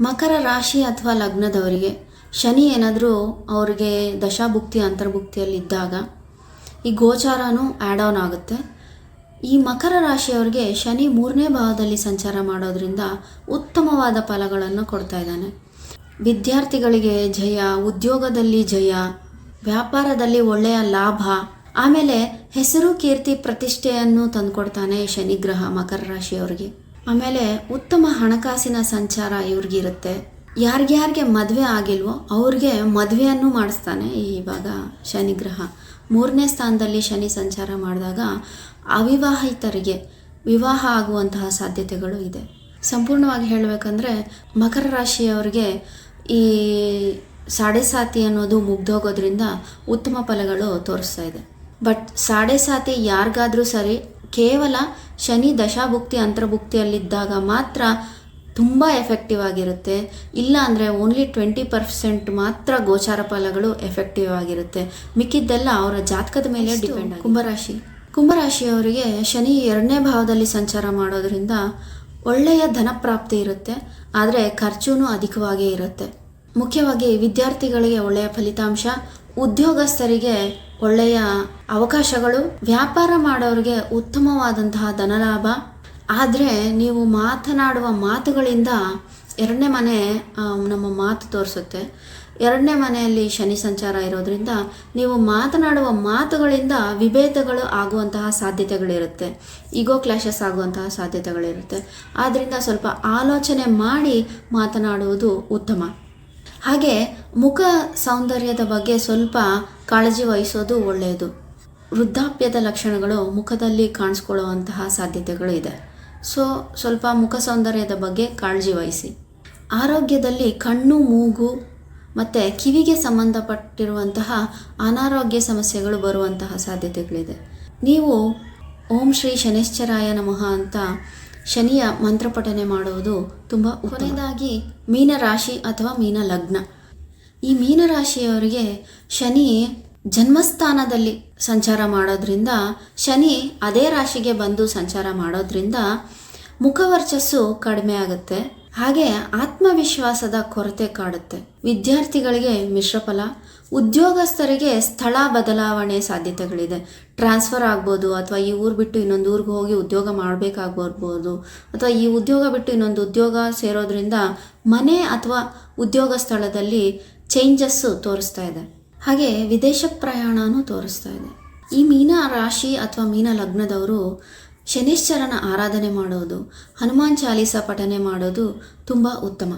ಮಕರ ರಾಶಿ ಅಥವಾ ಲಗ್ನದವರಿಗೆ ಶನಿ ಏನಾದರೂ ಅವರಿಗೆ ದಶಾಭುಕ್ತಿ, ಅಂತರ್ಭುಕ್ತಿಯಲ್ಲಿದ್ದಾಗ ಈ ಗೋಚಾರನೂ ಆ್ಯಡ್ ಆನ್ ಆಗುತ್ತೆ. ಈ ಮಕರ ರಾಶಿಯವರಿಗೆ ಶನಿ ಮೂರನೇ ಭಾವದಲ್ಲಿ ಸಂಚಾರ ಮಾಡೋದ್ರಿಂದ ಉತ್ತಮವಾದ ಫಲಗಳನ್ನು ಕೊಡ್ತಾ ಇದ್ದಾನೆ. ವಿದ್ಯಾರ್ಥಿಗಳಿಗೆ ಜಯ, ಉದ್ಯೋಗದಲ್ಲಿ ಜಯ, ವ್ಯಾಪಾರದಲ್ಲಿ ಒಳ್ಳೆಯ ಲಾಭ, ಆಮೇಲೆ ಹೆಸರು, ಕೀರ್ತಿ, ಪ್ರತಿಷ್ಠೆಯನ್ನು ತಂದುಕೊಡ್ತಾನೆ ಶನಿಗ್ರಹ ಮಕರ ರಾಶಿಯವರಿಗೆ. ಆಮೇಲೆ ಉತ್ತಮ ಹಣಕಾಸಿನ ಸಂಚಾರ ಇವ್ರಿಗಿರುತ್ತೆ ಯಾರ್ಗ್ಯಾರಿಗೆ ಮದುವೆ ಆಗಿಲ್ವೋ ಅವ್ರಿಗೆ ಮದುವೆಯನ್ನು ಮಾಡಿಸ್ತಾನೆ ಇವಾಗ ಶನಿಗ್ರಹ ಮೂರನೇ ಸ್ಥಾನದಲ್ಲಿ ಶನಿ ಸಂಚಾರ ಮಾಡಿದಾಗ ಅವಿವಾಹಿತರಿಗೆ ವಿವಾಹ ಆಗುವಂತಹ ಸಾಧ್ಯತೆಗಳು ಇದೆ. ಸಂಪೂರ್ಣವಾಗಿ ಹೇಳಬೇಕಂದ್ರೆ ಮಕರ ರಾಶಿಯವರಿಗೆ ಈ ಸಾಡೆ ಸಾತಿ ಅನ್ನೋದು ಮುಗ್ದೋಗೋದ್ರಿಂದ ಉತ್ತಮ ಫಲಗಳು ತೋರಿಸ್ತಾ ಇದೆ. ಬಟ್ ಸಾಡೆ ಸಾತಿ ಯಾರಿಗಾದ್ರೂ ಸರಿ ಕೇವಲ ಶನಿ ದಶಾಭುಕ್ತಿ ಅಂತರ್ಭುಕ್ತಿಯಲ್ಲಿದ್ದಾಗ ಮಾತ್ರ ತುಂಬ ಎಫೆಕ್ಟಿವ್ ಆಗಿರುತ್ತೆ. ಇಲ್ಲ ಅಂದರೆ ಓನ್ಲಿ ಟ್ವೆಂಟಿ ಪರ್ಸೆಂಟ್ ಮಾತ್ರ ಗೋಚಾರ ಫಲಗಳು ಎಫೆಕ್ಟಿವ್ ಆಗಿರುತ್ತೆ. ಮಿಕ್ಕಿದ್ದೆಲ್ಲ ಅವರ ಜಾತಕದ ಮೇಲೆ ಡಿಪೆಂಡ್ ಕುಂಭರಾಶಿ? ಕುಂಭರಾಶಿಯವರಿಗೆ ಶನಿ ಎರಡನೇ ಭಾವದಲ್ಲಿ ಸಂಚಾರ ಮಾಡೋದ್ರಿಂದ ಒಳ್ಳೆಯ ಧನ ಪ್ರಾಪ್ತಿ ಇರುತ್ತೆ. ಆದರೆ ಖರ್ಚೂ ಅಧಿಕವಾಗೇ ಇರುತ್ತೆ. ಮುಖ್ಯವಾಗಿ ವಿದ್ಯಾರ್ಥಿಗಳಿಗೆ ಒಳ್ಳೆಯ ಫಲಿತಾಂಶ ಉದ್ಯೋಗಸ್ಥರಿಗೆ ಒಳ್ಳೆಯ ಅವಕಾಶಗಳು, ವ್ಯಾಪಾರ ಮಾಡೋರಿಗೆ ಉತ್ತಮವಾದಂತಹ ಧನಲಾಭ. ಆದರೆ ನೀವು ಮಾತನಾಡುವ ಮಾತುಗಳಿಂದ ಎರಡನೇ ಮನೆ ನಮ್ಮ ಮಾತು ತೋರಿಸುತ್ತೆ. ಎರಡನೇ ಮನೆಯಲ್ಲಿ ಶನಿ ಸಂಚಾರ ಇರೋದ್ರಿಂದ ನೀವು ಮಾತನಾಡುವ ಮಾತುಗಳಿಂದ ವಿಭೇದಗಳು ಆಗುವಂತಹ ಸಾಧ್ಯತೆಗಳಿರುತ್ತೆ. ಈಗೋ ಕ್ಲಾಶಸ್ ಆಗುವಂತಹ ಸಾಧ್ಯತೆಗಳಿರುತ್ತೆ. ಆದ್ದರಿಂದ ಸ್ವಲ್ಪ ಆಲೋಚನೆ ಮಾಡಿ ಮಾತನಾಡುವುದು ಉತ್ತಮ. ಹಾಗೆ ಮುಖ ಸೌಂದರ್ಯದ ಬಗ್ಗೆ ಸ್ವಲ್ಪ ಕಾಳಜಿ ವಹಿಸೋದು ಒಳ್ಳೆಯದು. ವೃದ್ಧಾಪ್ಯದ ಲಕ್ಷಣಗಳು ಮುಖದಲ್ಲಿ ಕಾಣಿಸ್ಕೊಳ್ಳುವಂತಹ ಸಾಧ್ಯತೆಗಳು ಇದೆ. ಸೊ, ಸ್ವಲ್ಪ ಮುಖ ಸೌಂದರ್ಯದ ಬಗ್ಗೆ ಕಾಳಜಿ ವಹಿಸಿ. ಆರೋಗ್ಯದಲ್ಲಿ ಕಣ್ಣು, ಮೂಗು ಮತ್ತು ಕಿವಿಗೆ ಸಂಬಂಧಪಟ್ಟಿರುವಂತಹ ಅನಾರೋಗ್ಯ ಸಮಸ್ಯೆಗಳು ಬರುವಂತಹ ಸಾಧ್ಯತೆಗಳಿದೆ. ನೀವು ಓಂ ಶ್ರೀ ಶನೇಶ್ವರಾಯ ನಮಃ ಅಂತ ಶನಿಯ ಮಂತ್ರಪಠನೆ ಮಾಡುವುದು ತುಂಬ ಕೊನೆಯದಾಗಿ, ಮೀನ ರಾಶಿ ಅಥವಾ ಮೀನ ಲಗ್ನ. ಈ ಮೀನರಾಶಿಯವರಿಗೆ ಶನಿ ಜನ್ಮಸ್ಥಾನದಲ್ಲಿ ಸಂಚಾರ ಮಾಡೋದ್ರಿಂದ, ಶನಿ ಅದೇ ರಾಶಿಗೆ ಬಂದು ಸಂಚಾರ ಮಾಡೋದ್ರಿಂದ ಮುಖವರ್ಚಸ್ಸು ಕಡಿಮೆ ಆಗುತ್ತೆ. ಹಾಗೆ ಆತ್ಮವಿಶ್ವಾಸದ ಕೊರತೆ ಕಾಡುತ್ತೆ. ವಿದ್ಯಾರ್ಥಿಗಳಿಗೆ ಮಿಶ್ರಫಲ ಉದ್ಯೋಗಸ್ಥರಿಗೆ ಸ್ಥಳ ಬದಲಾವಣೆ ಸಾಧ್ಯತೆಗಳಿದೆ. ಟ್ರಾನ್ಸ್ಫರ್ ಆಗ್ಬೋದು ಅಥವಾ ಈ ಊರು ಬಿಟ್ಟು ಇನ್ನೊಂದು ಊರಿಗೆ ಹೋಗಿ ಉದ್ಯೋಗ ಮಾಡಬೇಕಾಗ್ಬರ್ಬೋದು ಅಥವಾ ಈ ಉದ್ಯೋಗ ಬಿಟ್ಟು ಇನ್ನೊಂದು ಉದ್ಯೋಗ ಸೇರೋದ್ರಿಂದ ಮನೆ ಅಥವಾ ಉದ್ಯೋಗ ಸ್ಥಳದಲ್ಲಿ ಚೇಂಜಸ್ಸು ತೋರಿಸ್ತಾ ಇದೆ. ಹಾಗೆ ವಿದೇಶ ಪ್ರಯಾಣನೂ ತೋರಿಸ್ತಾ ಇದೆ. ಈ ಮೀನ ರಾಶಿ ಅಥವಾ ಮೀನ ಲಗ್ನದವರು ಶನೇಶ್ವರನ ಆರಾಧನೆ ಮಾಡೋದು ಹನುಮಾನ್ ಚಾಲೀಸ ಪಠನೆ ಮಾಡೋದು ತುಂಬ ಉತ್ತಮ.